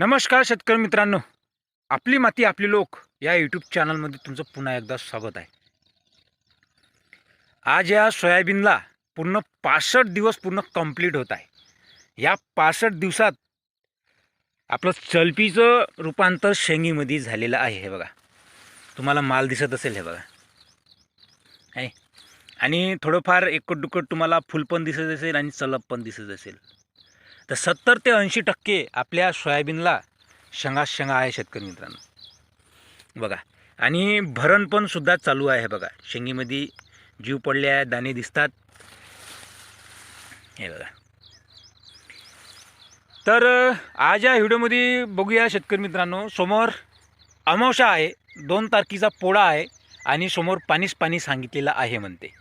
नमस्कार शेतकरी मित्रांनो. आपली माती आपली लोक या यूट्यूब चॅनलमध्ये तुमचं पुन्हा एकदा स्वागत आहे. आज या सोयाबीनला पूर्ण पासष्ट दिवस पूर्ण कंप्लीट होत आहे. या पासष्ट दिवसात आपलं चलपीचं रूपांतर शेंगीमध्ये झालेलं आहे हे बघा. तुम्हाला माल दिसत असेल हे बघा. आहे आणि थोडंफार एकट दुकट तुम्हाला फुल पण दिसत असेल आणि चलप पण दिसत असेल. तर सत्तर ते ऐंशी टक्के आपल्या सोयाबीनला शेंगा शेंगा आहे शेतकरी मित्रांनो. बघा आणि भरण पण सुद्धा चालू आहे बघा. शेंगीमध्ये जीव पडले आहे दाणे दिसतात. हे बघा. तर आज या व्हिडिओमध्ये बघूया शेतकरी मित्रांनो समोर अमावशा आहे दोन तारखेचा पोळा आहे आणि समोर पाणीच पाणी सांगितलेलं आहे म्हणते.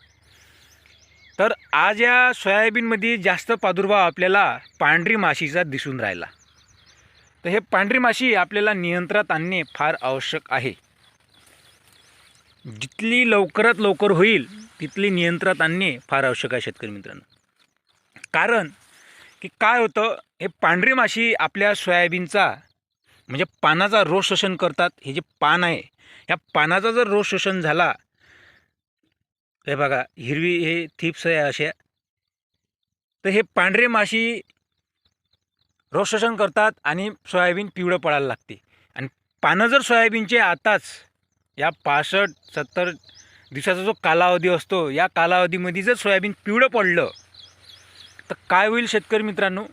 तर आज या सोयाबीनमध्ये जास्त प्रादुर्भाव आपल्याला पांढरी माशीचा दिसून राहिला. तर हे पांढरी माशी आपल्याला नियंत्रणात आणणे फार आवश्यक आहे. जितली लवकरात लवकर होईल तिथली नियंत्रणात आणणे फार आवश्यक आहे शेतकरी मित्रांनो. कारण की काय होतं हे पांढरी माशी आपल्या सोयाबीनचा म्हणजे पानाचा रोज शोषण करतात. हे जे पान आहे ह्या पानाचा जर रोज शोषण झाला हे बघा हिरवी हे थिप्स आहे अशा तर हे पांढरे माशी रोग शोषण करतात आणि सोयाबीन पिवळं पडायला लागते. आणि पानं जर सोयाबीनचे आताच या पासष्ट सत्तर दिवसाचा जो कालावधी असतो या कालावधीमध्ये जर सोयाबीन पिवळं पडलं तर काय होईल शेतकरी मित्रांनो?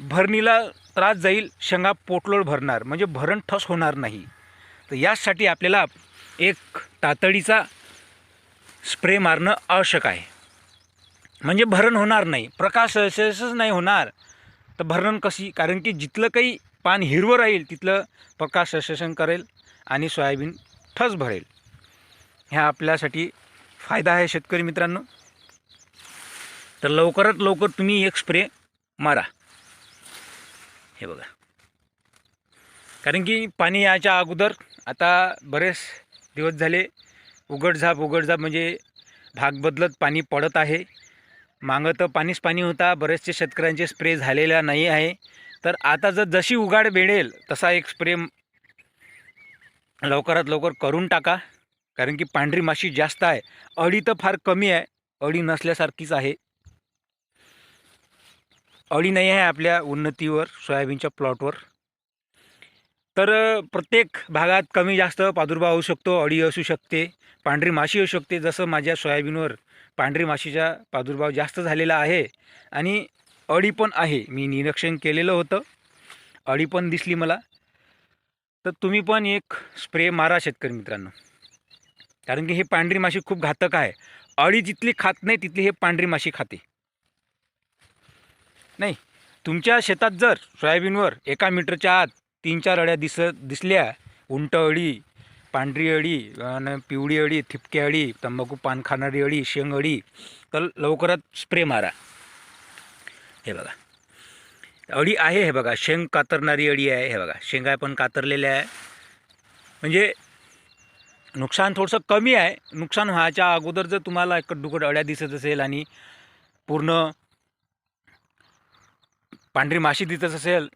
भरणीला त्रास जाईल शेंगा पोटलोड भरणार म्हणजे भरण ठस होणार नाही. तर यासाठी आपल्याला एक तातडीचा स्प्रे मारणं आवश्यक आहे. म्हणजे भरण होणार नाही. प्रकाश संश्लेषच नाही होणार. तर भरण कशी कारण की जिथलं काही पान हिरवं राहील तिथलं प्रकाश संश्लेषण करेल आणि सोयाबीन ठस भरेल. ह्या आपल्यासाठी फायदा आहे शेतकरी मित्रांनो. तर लवकरात लवकर तुम्ही एक स्प्रे मारा. हे बघा. कारण की पाणी याच्या अगोदर आता बरेच दिवस झाले उघडझाप उघडझाप म्हणजे भाग बदलत पाणी पडत आहे. मागं तर पाणीच पाणी होता बरेचसे शेतकऱ्यांचे स्प्रे झालेला नाही आहे. तर आता जर जशी उघाड मिळेल तसा एक स्प्रे लवकरात लवकर करून टाका. कारण की पांढरी माशी जास्त आहे. अळी तर फार कमी आहे. अळी नसल्यासारखीच आहे. अळी नाही आहे आपल्या उन्नतीवर सोयाबीनच्या प्लॉटवर तर प्रत्येक भागात कमी जास्त प्रादुर्भाव होऊ शकतो अळी असू शकते पांढरी माशी असू शकते जसं माझ्या सोयाबीनवर पांढरी माशीचा प्रादुर्भाव जास्त झालेला आहे आणि अळी पण आहे मी निरीक्षण केलेलं होतं अळी पण दिसली मला. तर तुम्ही पण एक स्प्रे मारा शेतकरी मित्रांनो. कारण की हे पांढरी माशी खूप घातक आहे. अळी जिथली खात नाही तिथली हे पांढरी माशी खाते. नाही तुमच्या शेतात जर सोयाबीनवर एका मीटरच्या आत तीन चार अळ्या दिसत दिसल्या. उंट अळी पांढरी अळी आणि पिवळी अळी थिपकी अळी तंबाखू पान खाणारी अळी शेंग अळी. तर लवकरात स्प्रे मारा. हे बघा. अळी आहे हे बघा. शेंग कातरणारी अळी आहे हे बघा. शेंगा पण कातरलेल्या आहे. म्हणजे नुकसान थोडंसं कमी आहे. नुकसान व्हायच्या अगोदर जर तुम्हाला एकट दुकट अळ्या दिसत असेल आणि पूर्ण पांढरी माशी दिसत असेल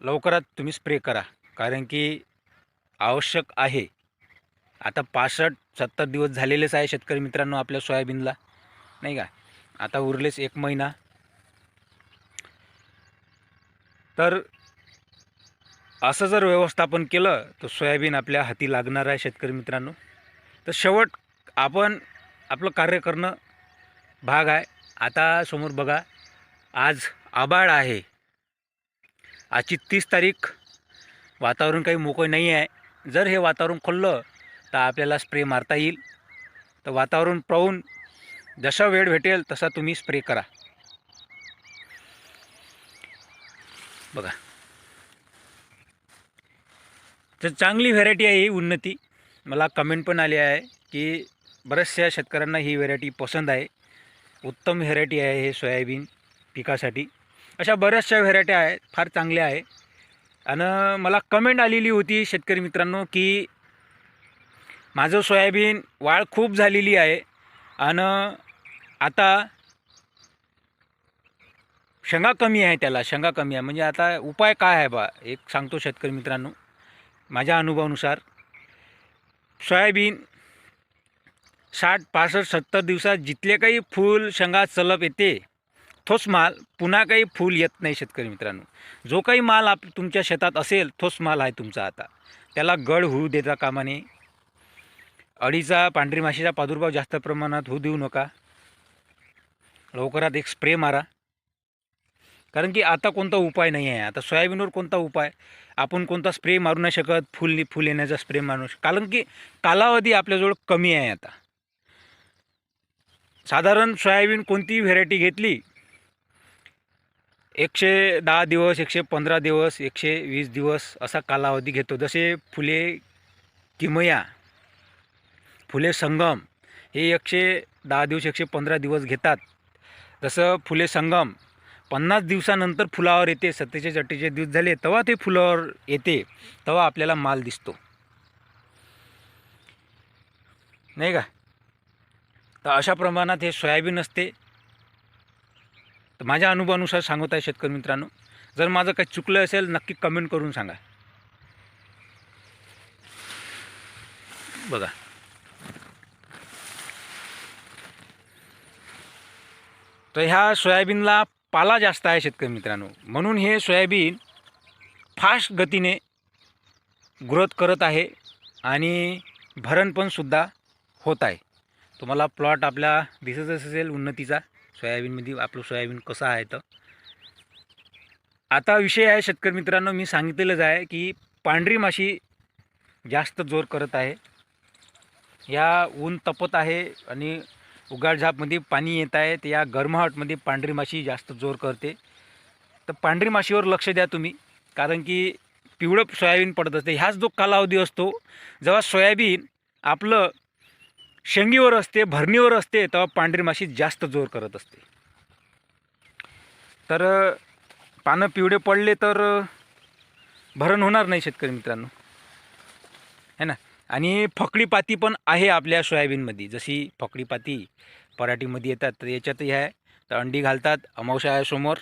लवकरात तुम्ही स्प्रे करा. कारण की आवश्यक आहे. आता पासष्ट सत्तर दिवस झालेलेच आहे शेतकरी मित्रांनो आपल्या सोयाबीनला. नाही का? आता उरलेच एक महिना. तर असं जर व्यवस्थापन केलं तर सोयाबीन आपल्या हाती लागणार आहे शेतकरी मित्रांनो. तर शेवट आपण आपलं कार्य करणं भाग आहे. आता समोर बघा आज आबाळ आहे. आजची तीस तारीख वातावरण काही मोकळं नाही आहे. जर हे वातावरण खोललं तर आपल्याला स्प्रे मारता येईल. तर वातावरण पाहून जसा वेळ भेटेल तसा तुम्ही स्प्रे करा. बघा. तर चांगली व्हेरायटी आहे ही उन्नती. मला कमेंट पण आली आहे की बऱ्याचशा शेतकऱ्यांना ही व्हेरायटी पसंत आहे. उत्तम व्हेरायटी आहे हे सोयाबीन पिकासाठी. अशा बऱ्याचशा व्हेरायट्या आहेत फार चांगल्या आहे आणि मला कमेंट आलेली होती शेतकरी मित्रांनो की माझं सोयाबीन वाढ खूप झालेली आहे. आणि आता शेंगा कमी आहे त्याला शेंगा कमी आहे. म्हणजे आता उपाय काय आहे बा एक सांगतो शेतकरी मित्रांनो माझ्या अनुभवानुसार. सोयाबीन साठ पासष्ट सत्तर दिवसात जिथले काही फूल शेंगा चलप येते तोच माल पुन्हा काही फूल येत नाही शेतकरी मित्रांनो. जो काही माल आप तुमच्या शेतात असेल तोच माल आहे तुमचा आता. त्याला गड होऊ देता कामाने अळीचा पांढरी माशीचा प्रादुर्भाव जास्त प्रमाणात होऊ देऊ नका. लवकरात एक स्प्रे मारा. कारण की आता कोणता उपाय नाही आहे. आता सोयाबीनवर कोणता उपाय? आपण कोणता स्प्रे मारू नाही शकत फुल फुल येण्याचा स्प्रे मारू शकत. कारण की कालावधी आपल्याजवळ कमी आहे आता. साधारण सोयाबीन कोणतीही व्हेरायटी घेतली एकशे दहा दिवस एकशे पंधरा दिवस एकशे वीस दिवस असा कालावधी घेतो. जसे फुले किमया फुले संगम हे एकशे दहा दिवस एकशे पंधरा दिवस घेतात. जसं फुले संगम पन्नास दिवसानंतर फुलावर येते सत्तेचाळीस अठ्ठेचाळीस दिवस झाले तेव्हा ते फुलावर येते तेव्हा आपल्याला माल दिसतो. नाही का? तर अशा प्रमाणात हे सोयाबीन असते. तर माझ्या अनुभवानुसार सांगत आहे शेतकरी मित्रांनो जर माझं काही चुकलं असेल नक्की कमेंट करून सांगा. बघा. तर ह्या सोयाबीनला पाला जास्त आहे शेतकरी मित्रांनो. म्हणून हे सोयाबीन फास्ट गतीने ग्रोथ करत आहे आणि भरण पण सुद्धा होत आहे. तुम्हाला प्लॉट आपला दिसतच असेल उन्नतीचा. सोयाबीनमध्ये आपलं सोयाबीन कसं आहे तर. आता विषय आहे शेतकरी मित्रांनो मी सांगितलेलंच आहे की पांढरी माशी जास्त जोर करत आहे. या ऊन तपत आहे आणि उगाडझापमध्ये पाणी येत आहे तर या गरमाहटमध्ये पांढरी माशी जास्त जोर करते. तर पांढरी माशीवर लक्ष द्या तुम्ही कारण की पिवळं सोयाबीन पडत असते. ह्याच जो कालावधी असतो जेव्हा सोयाबीन आपलं शेंगीवर असते भरणीवर असते तेव्हा पांढरी माशी जास्त जोर करत असते. तर पानं पिवळे पडले तर भरण होणार नाही शेतकरी मित्रांनो. है ना? आणि फकडीपाती पण आहे आपल्या सोयाबीनमध्ये. जशी फकडीपाती पराठीमध्ये येतात तर याच्यातही आहे. तर अंडी घालतात अमावस्या आहे समोर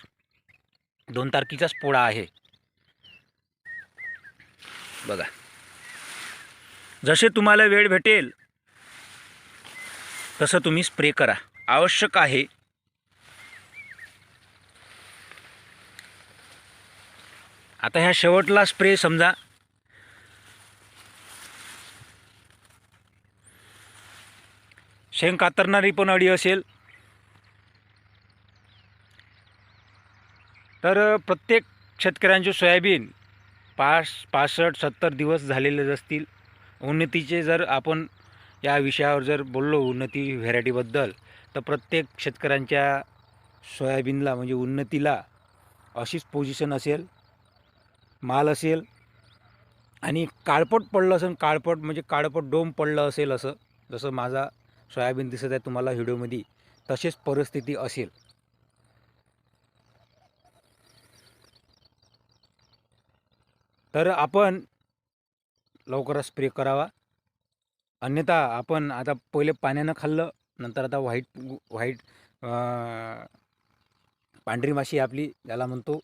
दोन तारखेचाच पोळा आहे. बघा. जसे तुम्हाला वेळ भेटेल तसं तुम्ही स्प्रे करा. आवश्यक आहे. आता ह्या शेवटला स्प्रे समजा. शेंग कातरणारी पण अडी असेल. तर प्रत्येक शेतकऱ्यांचे सोयाबीन पाच पासष्ट सत्तर दिवस झालेलेच असतील. उन्नतीचे जर आपण या विषयावर जर बोललो उन्नती व्हेरायटीबद्दल तर प्रत्येक शेतकऱ्यांच्या सोयाबीनला म्हणजे उन्नतीला अशीच पोझिशन असेल माल असेल आणि काळपट पडलं असेल काळपट म्हणजे काळपट डोम पडलं असेल असं जसं माझा सोयाबीन दिसत आहे तुम्हाला व्हिडिओमध्ये तशीच परिस्थिती असेल. तर आपण लवकरच स्प्रे करावा. अन्यथा आपण आता पहिले पाण्यानं खाल्लं नंतर आता व्हाईट व्हाईट पांढरी माशी आपली ज्याला म्हणतो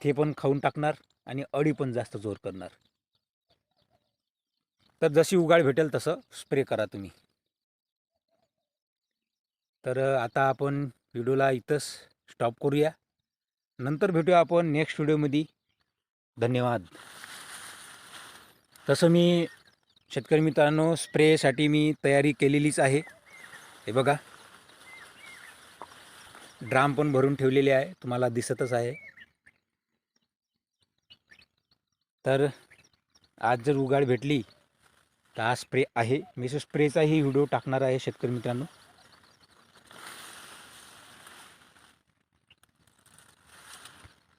ते पण खाऊन टाकणार आणि अळी पण जास्त जोर करणार. तर जशी उगाळ भेटेल तसं स्प्रे करा तुम्ही. तर आता आपण व्हिडिओला इथंच स्टॉप करूया. नंतर भेटूया आपण नेक्स्ट व्हिडिओमध्ये. धन्यवाद. तसं मी शेतकरी मित्रांनो स्प्रेसाठी मी तयारी केलेलीच आहे. हे बघा. ड्राम पण भरून ठेवलेले आहे. तुम्हाला दिसतच आहे. तर आज जर उगाड भेटली तर हा स्प्रे आहे. मी स्प्रेचाही व्हिडिओ टाकणार आहे शेतकरी मित्रांनो.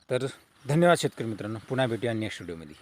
तर धन्यवाद शेतकरी मित्रांनो. पुन्हा भेटूया नेक्स्ट व्हिडिओमध्ये